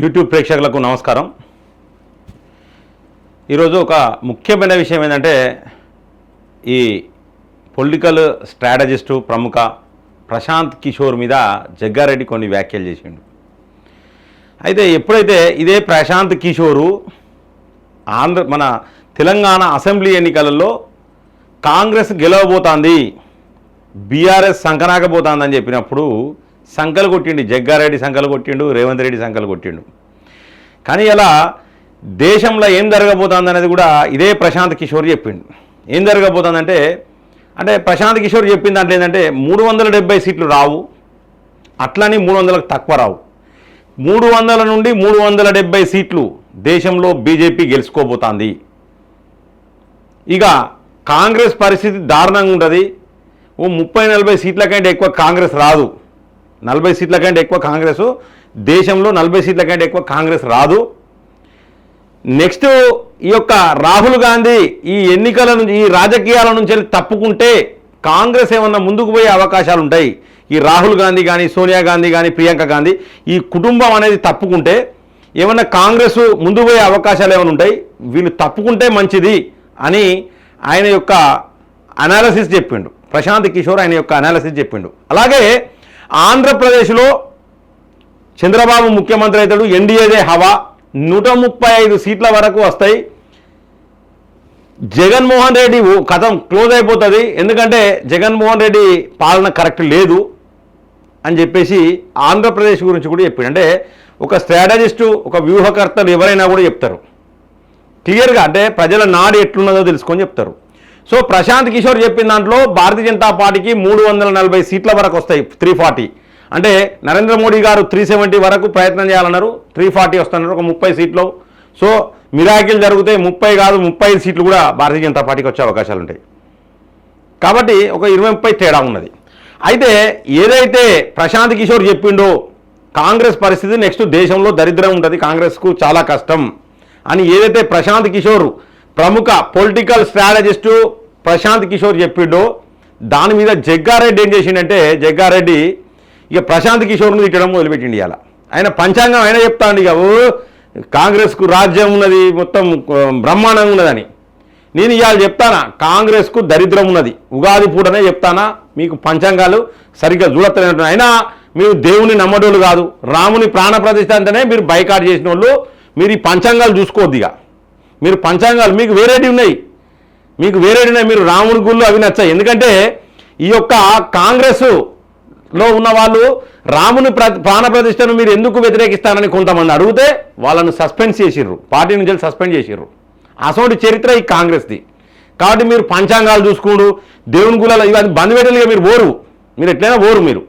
YouTube ప్రేక్షకులకు నమస్కారం. ఈరోజు ఒక ముఖ్యమైన విషయం ఏంటంటే ఈ పొలిటికల్ స్ట్రాటజిస్టు ప్రముఖ ప్రశాంత్ కిషోర్ మీద జగ్గారెడ్డి కొన్ని వ్యాఖ్యలు చేసిండు. అయితే ఎప్పుడైతే ఇదే ప్రశాంత్ కిషోరు ఆంధ్ర మన తెలంగాణ అసెంబ్లీ ఎన్నికలలో కాంగ్రెస్ గెలవబోతోంది బీఆర్ఎస్ సంకనాకపోతుందని చెప్పినప్పుడు సంకలు కొట్టిండు జగ్గారెడ్డి సంకలు కొట్టిండు రేవంత్ రెడ్డి సంకలు కొట్టిండు. కానీ ఇలా దేశంలో ఏం జరగబోతుంది అనేది కూడా ఇదే ప్రశాంత్ కిషోర్ చెప్పిండు. ఏం జరగబోతుందంటే అంటే ప్రశాంత్ కిషోర్ చెప్పిన దాంట్లో ఏంటంటే మూడు వందల డెబ్బై సీట్లు రావు అట్లని మూడు వందలకు తక్కువ రావు. మూడు వందల నుండి మూడు వందల డెబ్బై సీట్లు దేశంలో బీజేపీ గెలుచుకోబోతోంది. ఇక కాంగ్రెస్ పరిస్థితి దారుణంగా ఉంటుంది. ఓ ముప్పై నలభై సీట్ల కంటే ఎక్కువ కాంగ్రెస్ రాదు. నలభై సీట్ల కంటే ఎక్కువ కాంగ్రెస్ దేశంలో నలభై సీట్ల కంటే ఎక్కువ కాంగ్రెస్ రాదు. నెక్స్ట్ ఈ యొక్క రాహుల్ గాంధీ ఈ ఎన్నికల నుంచి ఈ రాజకీయాల నుంచి వెళ్ళి తప్పుకుంటే కాంగ్రెస్ ఏమన్నా ముందుకు పోయే అవకాశాలు ఉంటాయి. ఈ రాహుల్ గాంధీ కానీ సోనియా గాంధీ కానీ ప్రియాంక గాంధీ ఈ కుటుంబం అనేది తప్పుకుంటే ఏమన్నా కాంగ్రెస్ ముందు పోయే అవకాశాలు ఏమైనా ఉంటాయి? వీళ్ళు తప్పుకుంటే మంచిది అని ఆయన యొక్క అనాలసిస్ చెప్పిండు. ప్రశాంత్ కిషోర్ ఆయన యొక్క అనాలసిస్ చెప్పిండు. అలాగే ఆంధ్రప్రదేశ్లో చంద్రబాబు ముఖ్యమంత్రి అవుతాడు ఎన్డీఏదే హవా. నూట ముప్పై ఐదు సీట్ల వరకు వస్తాయి. జగన్మోహన్ రెడ్డి ఓ- కథం క్లోజ్ అయిపోతుంది. ఎందుకంటే జగన్మోహన్ రెడ్డి పాలన కరెక్ట్ లేదు అని చెప్పేసి ఆంధ్రప్రదేశ్ గురించి కూడా చెప్పాడు. అంటే ఒక స్ట్రాటజిస్టు ఒక వ్యూహకర్తలు ఎవరైనా కూడా చెప్తారు. క్లియర్గా అంటే ప్రజల నాడు ఎట్లున్నదో తెలుసుకొని చెప్తారు. సో ప్రశాంత్ కిషోర్ చెప్పిన దాంట్లో భారతీయ జనతా పార్టీకి మూడు వందల నలభై సీట్ల వరకు వస్తాయి త్రీ ఫార్టీ అంటే నరేంద్ర మోడీ గారు త్రీ సెవెంటీ వరకు ప్రయత్నం చేయాలన్నారు. త్రీ ఫార్టీ వస్తున్నారు. ఒక ముప్పై సీట్లు. సో మిరాకిల్ జరిగితే ముప్పై కాదు ముప్పై సీట్లు కూడా భారతీయ జనతా పార్టీకి వచ్చే అవకాశాలు ఉంటాయి. కాబట్టి ఒక ఇరవై ముప్పై తేడా ఉన్నది. అయితే ఏదైతే ప్రశాంత్ కిషోర్ చెప్పిండో కాంగ్రెస్ పరిస్థితి నెక్స్ట్ దేశంలో దరిద్రం ఉంటుంది. కాంగ్రెస్కు చాలా కష్టం. అని ఏదైతే ప్రశాంత్ కిషోర్ ప్రముఖ పొలిటికల్ స్ట్రాటజిస్టు ప్రశాంత్ కిషోర్ చెప్పిండో. దాని మీద జగ్గారెడ్డి ఏం చేసిండంటే జగ్గారెడ్డి ఇక ప్రశాంత్ కిషోర్ను తిట్టడం మొదలుపెట్టిండి ఇవాళ ఆయన పంచాంగం ఆయన చెప్తాండి ఇక కాంగ్రెస్కు రాజ్యం ఉన్నది మొత్తం బ్రహ్మాండంగా ఉన్నదని. నేను ఇవాళ చెప్తానా కాంగ్రెస్కు దరిద్రం ఉన్నది. ఉగాది పూటనే చెప్తానా మీకు పంచాంగాలు సరిగ్గా చూడత్తలేనట్టు అయినా మీరు దేవుని నమ్మడోళ్ళు కాదు రాముని ప్రాణ ప్రతిష్ఠ అంటేనే మీరు బైకాట్ చేసిన వాళ్ళు మీరు ఈ పంచాంగాలు చూసుకోవద్దు ఇక. మీరు పంచాంగాలు మీకు వేరేటివి ఉన్నాయి. మీకు వేరేటి మీరు రాముడి గుళ్ళు అవి నచ్చాయి. ఎందుకంటే ఈ యొక్క కాంగ్రెస్లో ఉన్న వాళ్ళు రాముని ప్ర ప్రాణ ప్రతిష్టను మీరు ఎందుకు వ్యతిరేకిస్తారని కొంతమంది అడిగితే వాళ్ళను సస్పెండ్ చేసిర్రు. పార్టీ నుంచి సస్పెండ్ చేసిర్రు. అసోటి చరిత్ర ఈ కాంగ్రెస్ది. కాబట్టి మీరు పంచాంగాలు చూసుకోండు దేవుని గులాలు ఇవన్నీ బంద్ పెట్టలుగా మీరు ఓరు మీరు ఎట్లయినా ఓరు మీరు.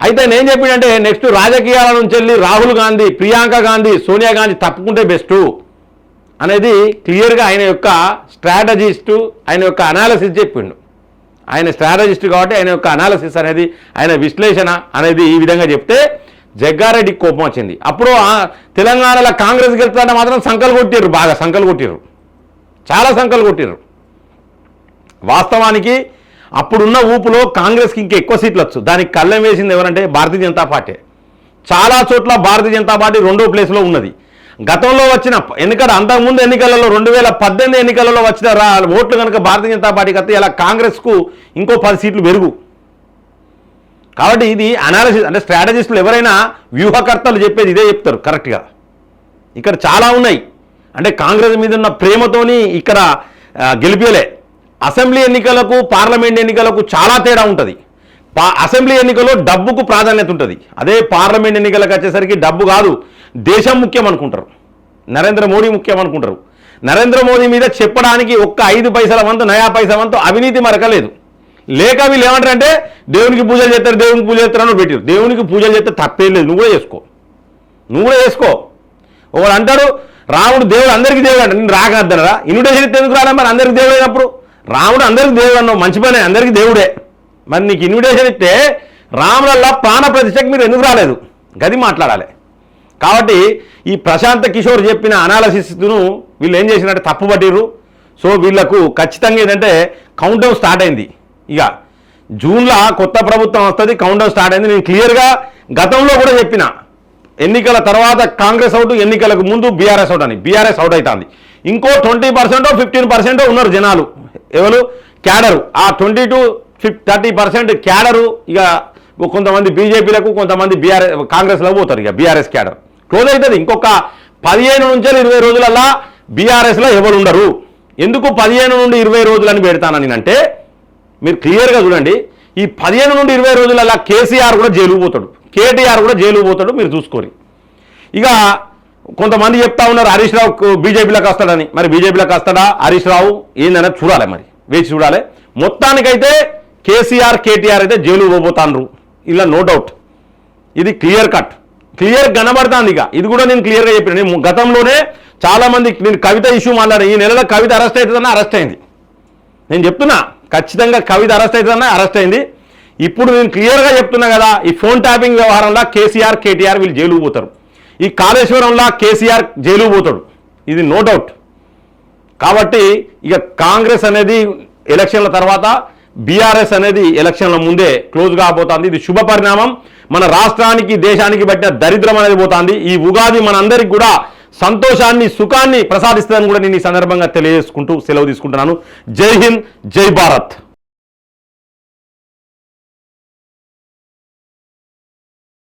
అయితే నేను చెప్పిందంటే నెక్స్ట్ రాజకీయాల నుంచి వెళ్ళి రాహుల్ గాంధీ ప్రియాంక గాంధీ సోనియా గాంధీ తప్పుకుంటే బెస్ట్. అనేది క్లియర్గా ఆయన యొక్క స్ట్రాటజిస్టు ఆయన యొక్క అనాలసిస్ చెప్పిండు. ఆయన స్ట్రాటజిస్ట్ కాబట్టి ఆయన యొక్క అనాలసిస్ అనేది ఆయన విశ్లేషణ అనేది ఈ విధంగా చెప్తే జగ్గారెడ్డికి కోపం వచ్చింది. అప్పుడు తెలంగాణలో కాంగ్రెస్ గెలుపుతుంటే మాత్రం సంకలు కొట్టిర్రు బాగా సంకలు కొట్టిర్రు. చాలా సంకలు కొట్టిర్రు. వాస్తవానికి అప్పుడున్న ఊపులో కాంగ్రెస్కి ఇంకా ఎక్కువ సీట్లు వచ్చు. దానికి కళ్ళెం వేసింది ఎవరంటే భారతీయ జనతా పార్టీ. చాలా చోట్ల భారతీయ జనతా పార్టీ రెండో ప్లేస్లో ఉన్నది. గతంలో వచ్చిన ఎన్నికల అంతకుముందు ఎన్నికలలో రెండు వేల పద్దెనిమిది ఎన్నికలలో వచ్చిన రా ఓట్లు కనుక భారతీయ జనతా పార్టీకి వస్తే ఇలా కాంగ్రెస్కు ఇంకో పది సీట్లు పెరుగు. కాబట్టి ఇది అనాలిసిస్ అంటే స్ట్రాటజిస్టులు ఎవరైనా వ్యూహకర్తలు చెప్పేది ఇదే చెప్తారు కరెక్ట్గా ఇక్కడ చాలా ఉన్నాయి. అంటే కాంగ్రెస్ మీద ఉన్న ప్రేమతోని ఇక్కడ గెలిపేలే అసెంబ్లీ ఎన్నికలకు పార్లమెంట్ ఎన్నికలకు చాలా తేడా ఉంటుంది. అసెంబ్లీ ఎన్నికల్లో డబ్బుకు ప్రాధాన్యత ఉంటుంది. అదే పార్లమెంట్ ఎన్నికలకు వచ్చేసరికి డబ్బు కాదు దేశం ముఖ్యం అనుకుంటారు. నరేంద్ర మోడీ ముఖ్యం అనుకుంటారు. నరేంద్ర మోదీ మీద చెప్పడానికి ఒక్క ఐదు పైసల వంతు నయా పైసల వంతు అవినీతి మరకలేదు. లేక వీళ్ళు ఏమంటారంటే దేవునికి పూజలు చేస్తారు దేవునికి పూజలు చేస్తారని పెట్టారు దేవునికి పూజలు చేస్తే తప్పేం లేదు నువ్వు కూడా చేసుకో. నువ్వు కూడా చేసుకో. ఒకడు అంటాడు రాముడు దేవుడు అందరికీ దేవుడు అంటే. నేను రాకద్దనరా ఇన్విటేషన్ ఎందుకు రాడా మరి? అందరికి దేవుడు అయినప్పుడు. రాముడు అందరికి దేవుడు అన్నావు మంచి పనే అందరికీ దేవుడే. మరి నీకు ఇన్విటేషన్ ఇస్తే రాములల్లా ప్రాణ ప్రతిష్టకి మీరు ఎందుకు రాలేదు? గది మాట్లాడాలి. కాబట్టి ఈ ప్రశాంత్ కిషోర్ చెప్పిన అనాలసిస్ను వీళ్ళు ఏం చేసినట్టు తప్పుపట్టిర్రు సో వీళ్ళకు ఖచ్చితంగా ఏంటంటే కౌంటౌన్ స్టార్ట్ అయింది. ఇక జూన్లో కొత్త ప్రభుత్వం వస్తుంది కౌంటౌన్ స్టార్ట్ అయింది. నేను క్లియర్గా గతంలో కూడా చెప్పిన. ఎన్నికల తర్వాత కాంగ్రెస్ అవుట్ ఎన్నికలకు ముందు బీఆర్ఎస్ అవుట్ అని. బీఆర్ఎస్ అవుట్ అవుతుంది ఇంకో ట్వంటీ పర్సెంటో ఫిఫ్టీన్ పర్సెంటో ఉన్నారు జనాలు. ఎవరు? క్యాడరు. ఆ twenty to fif thirty percent cadre ఇక కొంతమంది బీజేపీలకు కొంతమంది బీఆర్ఎస్ కాంగ్రెస్లో పోతారు ఇక బీఆర్ఎస్ క్యాడర్. క్లోజ్ అవుతుంది ఇంకొక పదిహేను నుంచి ఇరవై రోజులల్లా బీఆర్ఎస్లో ఎవరు ఉండరు. ఎందుకు పదిహేను నుండి ఇరవై రోజులని పెడతానని అంటే మీరు క్లియర్గా చూడండి. ఈ పదిహేను నుండి ఇరవై రోజులల్లా కేసీఆర్ కూడా జైలు పోతాడు. కేటీఆర్ కూడా జైలు పోతాడు మీరు చూసుకోరి. ఇక కొంతమంది చెప్తా ఉన్నారు హరీష్ రావు బీజేపీలోకి వస్తాడని. మరి బీజేపీలోకి వస్తాడా? హరీష్ రావు ఏందనేది చూడాలి మరి. వేచి చూడాలి. మొత్తానికైతే కేసీఆర్ కేటీఆర్ అయితే జైలు పోబోతాండ్రు. ఇలా నో డౌట్ ఇది క్లియర్ కట్ క్లియర్ కనబడుతుంది ఇక. ఇది కూడా నేను క్లియర్గా చెప్పాను. నేను గతంలోనే చాలామంది నేను కవిత ఇష్యూ మాట్లాడాను. ఈ నెలలో కవిత అరెస్ట్ అవుతుందన్నా అరెస్ట్ అయింది. నేను చెప్తున్నా ఖచ్చితంగా కవిత అరెస్ట్ అవుతుందన్నా అరెస్ట్ అయింది. ఇప్పుడు నేను క్లియర్గా చెప్తున్నా కదా ఈ ఫోన్ ట్యాపింగ్ వ్యవహారంలో కేసీఆర్ కేటీఆర్ వీళ్ళు జైలుకు పోతారు. ఈ కాళేశ్వరంలో కేసీఆర్ జైలుకు పోతాడు. ఇది నో డౌట్ కాబట్టి ఇక కాంగ్రెస్ అనేది ఎలక్షన్ల తర్వాత బీఆర్ఎస్ అనేది ఎలక్షన్ల ముందే క్లోజ్ కాబోతోంది ఇది శుభ పరిణామం. మన రాష్ట్రానికి దేశానికి పట్టిన దరిద్రం అనేది పోతుంది. ఈ ఉగాది మనందరికి కూడా సంతోషాన్ని సుఖాన్ని ప్రసాదిస్తుందని కూడా నేను ఈ సందర్భంగా తెలియజేసుకుంటూ సెలవు తీసుకుంటున్నాను. జై హింద్ జై భారత్.